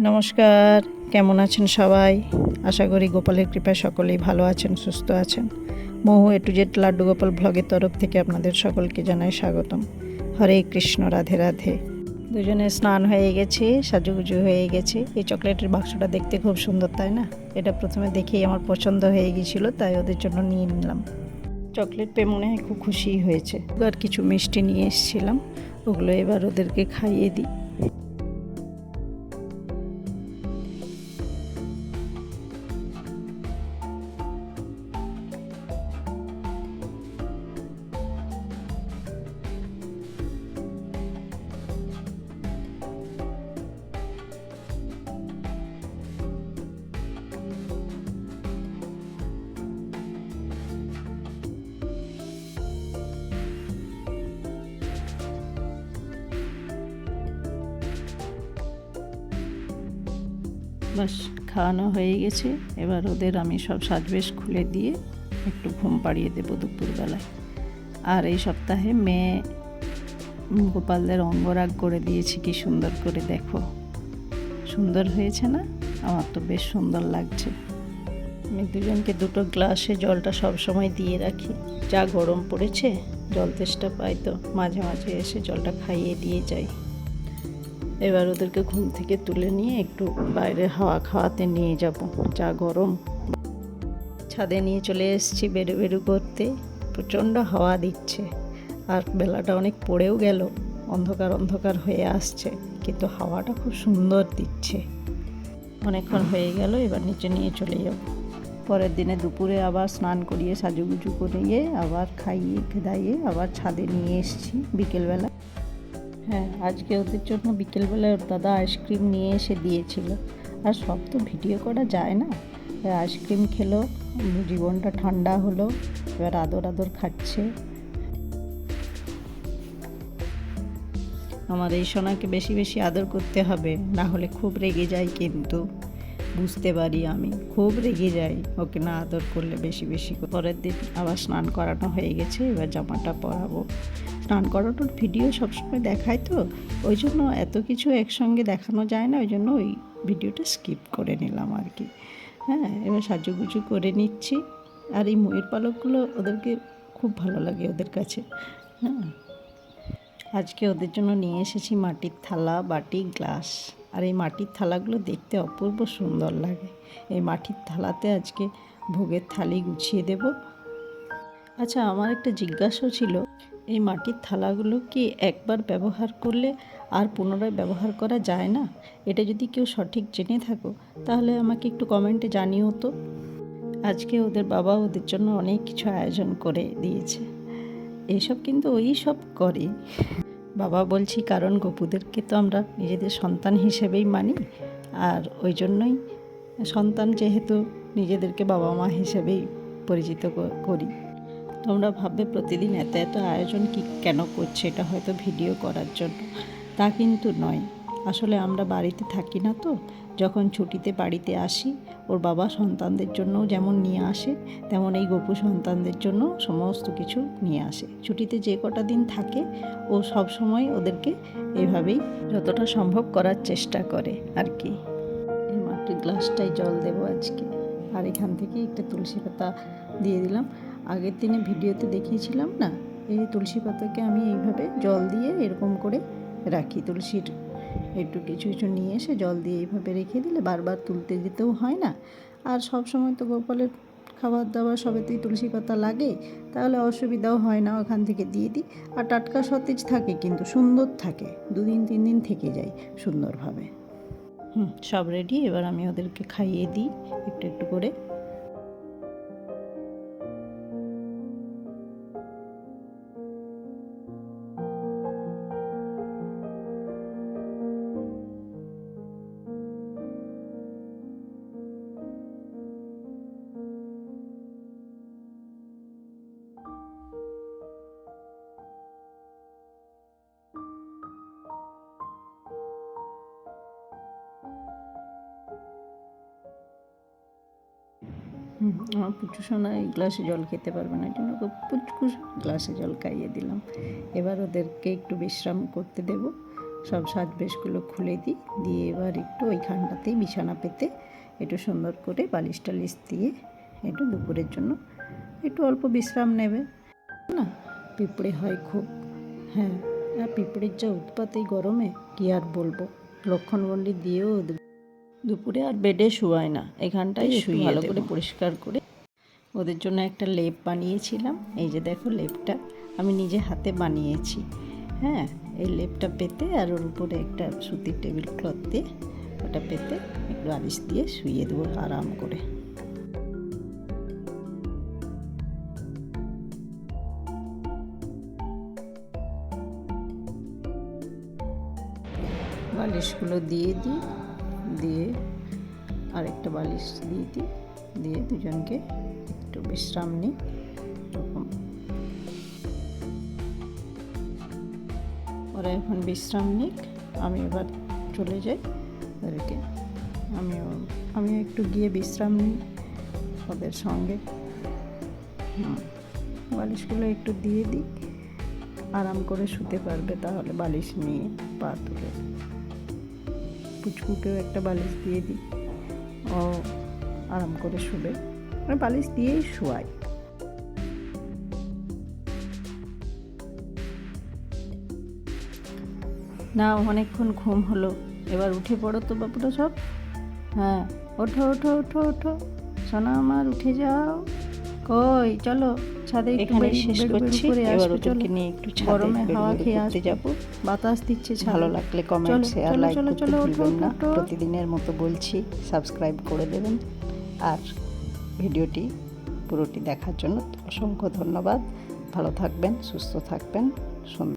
নমস্কার, কেমন আছেন সবাই? আশা করি গোপালের কৃপায় সকলেই ভালো আছেন, সুস্থ আছেন। মহু A to Z Laddu Gopal ভ্লগের তরফ থেকে আপনাদের সকলকে জানাই স্বাগতম। হরে কৃষ্ণ, রাধে রাধে। দুজনে স্নান হয়ে গেছে, সাজুগুজু হয়ে গেছে। এই চকলেটের বাক্সটা দেখতে খুব সুন্দর, তাই না? এটা প্রথমে দেখেই আমার পছন্দ হয়ে গিয়েছিল তাই ওদের জন্য নিয়ে নিলাম। চকলেট পেয়ে মনে হয় খুব খুশি হয়েছে। আর কিছু মিষ্টি নিয়ে এসেছিলাম, ওগুলো এবার ওদেরকে খাইয়ে দিই। বাস, খাওয়ানো হয়ে গেছে। এবার ওদের আমি সব সাজবেশ খুলে দিয়ে একটু ঘুম পাড়িয়ে দেবো দুপুরবেলায়। আর এই সপ্তাহে মেয়ে গোপালদের অঙ্গরাগ করে দিয়েছি, কি সুন্দর করে দেখো। সুন্দর হয়েছে না? আমার তো বেশ সুন্দর লাগছে। আমি দুজনকে দুটো গ্লাসে জলটা সব সময় দিয়ে রাখি। যা গরম পড়েছে, জল তেষ্টা পাই তো মাঝে মাঝে এসে জলটা খাইয়ে দিয়ে যাই। এবার ওদেরকে ঘুম থেকে তুলে নিয়ে একটু বাইরে হাওয়া খাওয়াতে নিয়ে যাব, যা গরম। ছাদে নিয়ে চলে এসেছি বেরু বেরু করতে। প্রচণ্ড হাওয়া দিচ্ছে, আর বেলাটা অনেক পড়েও গেল, অন্ধকার অন্ধকার হয়ে আসছে, কিন্তু হাওয়াটা খুব সুন্দর দিচ্ছে। অনেকক্ষণ হয়ে গেল, এবার নিচে নিয়ে চলে যাব। পরের দিনে দুপুরে আবার স্নান করিয়ে সাজুগুজু করিয়ে, আবার খাইয়ে, খেদাইয়ে আবার ছাদে নিয়ে এসছি বিকেলবেলা। হ্যাঁ আজকে ওদের জন্য বিকেলবেলায় ওর দাদা আইসক্রিম নিয়ে এসে দিয়েছিল। আর সব তো ভিডিও করা যায় না। আইসক্রিম খেলো, জীবনটা ঠান্ডা হলো, এবার আদর আদর খাচ্ছে। আমার এই সোনাকে বেশি বেশি আদর করতে হবে, না হলে খুব রেগে যায় কিন্তু। বুঝতে পারি আমি। খুব রেগে যাই। ওকে না আদর করলে বেশি বেশি পরের দিন আবার স্নান করানো হয়ে গেছে, এবার জামাটা পরাবো। স্নান করানোর ভিডিও সবসময় দেখায় তো, ওই জন্য এত কিছু একসঙ্গে দেখানো যায় না, ওই জন্য ওই ভিডিওটা স্কিপ করে নিলাম আর কি। হ্যাঁ এবার সাজুগুজু করে নিচ্ছি। আর এই ময়ূর পালকগুলো ওদেরকে খুব ভালো লাগে ওদের কাছে। হ্যাঁ। আজকে ওদের জন্য নিয়ে এসেছি মাটির থালা, বাটি, গ্লাস। আর এই মাটির থালাগুলো দেখতে অপূর্ব সুন্দর লাগে। এই মাটির থালাতে আজকে ভোগের থালি গুছিয়ে দেব। আচ্ছা আমার একটা জিজ্ঞাসা ছিল, এই মাটির থালাগুলো কি একবার ব্যবহার করলে আর পুনরায় ব্যবহার করা যায় না? এটা যদি কেউ সঠিক জেনে থাকো, তাহলে আমাকে একটু কমেন্টে জানিও তো। আজকে ওদের বাবা ওদের জন্য অনেক কিছু আয়োজন করে দিয়েছে। এইসব কিন্তু ওই সব করে বাবা বলছি, কারণ গপুদেরকে তো আমরা নিজেদের সন্তান হিসেবেই মানি। আর ওই জন্যই সন্তান যেহেতু নিজেদেরকে বাবা মা হিসেবেই পরিচিত করি। তোমরা ভাববে প্রতিদিন এত এত আয়োজন কি কেন করছে? এটা হয়তো ভিডিও করার জন্য। তা কিন্তু নয়। আসলে আমরা বাড়িতে থাকি না তো। যখন ছুটিতে বাড়িতে আসি, ওর বাবা সন্তানদের জন্যও যেমন নিয়ে আসে, তেমন এই গপু সন্তানদের জন্য সমস্ত কিছু নিয়ে আসে। ছুটিতে যে কটা দিন থাকে, ও সব সময় ওদেরকে এইভাবেই যতটা সম্ভব করার চেষ্টা করে আর কি। এই মাটির গ্লাসটাই জল দেবো আজকে। আর এখান থেকে একটা তুলসী পাতা দিয়ে দিলাম। আগের দিনে ভিডিওতে দেখিয়েছিলাম না, এই তুলসী পাতাকে আমি এইভাবে জল দিয়ে এরকম করে রাখি। তুলসীর একটু কিছু কিছু নিয়ে এসে জল দিয়ে এইভাবে রেখে দিলে বারবার তুলতে যেতেও হয় না। আর সব সময় তো গোপালের খাবার দাবার সবেতেই তুলসী পাতা লাগে তাহলে অসুবিধাও হয় না ওখান থেকে দিয়ে দিই। আর টাটকা সতেজ থাকে কিন্তু সুন্দর থাকে, দুদিন তিন দিন থেকে যায় সুন্দরভাবে। হুম, সব রেডি এবার আমি ওদেরকে খাইয়ে দিই, একটু একটু করে। আমার পুচু সোনা এই গ্লাসে জল খেতে পারবে না এই জন্য ওকে পুচকু গ্লাসে জল খাইয়ে দিলাম। এবার ওদেরকে একটু বিশ্রাম করতে দেব। সব সাজবেশগুলো খুলে দিই, দিয়ে এবার একটু ওইখানটাতেই বিছানা পেতে একটু সুন্দর করে বালিশ টালিশ দিয়ে একটু দুপুরের জন্য একটু অল্প বিশ্রাম নেবে। না, পিঁপড়ে হয় খুব। হ্যাঁ আর পিঁপড়ের যা উৎপাত এই গরমে, কী আর বলব? লক্ষণগণ্ডি দিয়েও দুপুরে আর বেডে শুয়ায় না। এখানটাই শুয়ে ভালো করে পরিষ্কার করে। ওদের জন্য একটা লেপ বানিয়েছিলাম। এই যে দেখো লেপটা আমি নিজে হাতে বানিয়েছি। হ্যাঁ এই লেপটা পেতে আর ওর উপরে একটা সুতির টেবিল ক্লথ দিয়ে ওটা পেতে একটু আলিশ দিয়ে শুয়ে দেবো আরাম করে। বালিশগুলো দিয়ে দিই। দিয়ে আরেকটা বালিশ দিয়ে দিই, দিয়ে দুজনকে একটু বিশ্রাম নিই এরকম ওরা এখন বিশ্রাম নিক, আমি এবার চলে যাই ওদেরকে। আমিও আমিও একটু গিয়ে বিশ্রাম নিই ওদের সঙ্গে। বালিশগুলো একটু দিয়ে দিই, আরাম করে শুতে পারবে তাহলে বালিশ নিয়ে পা তুলে। পুচকুকেও একটা বালিশ দিয়ে দিই। ও আরাম করে শুবে। মানে বালিশ দিয়েই শোয়াই না, অনেকক্ষণ ঘুম হলো। এবার উঠে পড়ো তো বাবুটা সব। হ্যাঁ ওঠো ওঠো ওঠো ওঠো। সোনা আমার, উঠে যাও। কই চলো ছাদে একটু এখানে শেষ করছি। করে এবার ওদেরকে নিয়ে একটু গরমে হাওয়া খেয়ে আসতে যাব। বাতাস দিচ্ছে ভালো লাগলে কমেন্ট শেয়ার লাইক করতে ভুলবেন না। প্রতিদিনের মতো বলছি সাবস্ক্রাইব করে দেবেন। আর ভিডিওটি পুরোটি দেখার জন্য অসংখ্য ধন্যবাদ। ভালো থাকবেন সুস্থ থাকবেন সুন্দর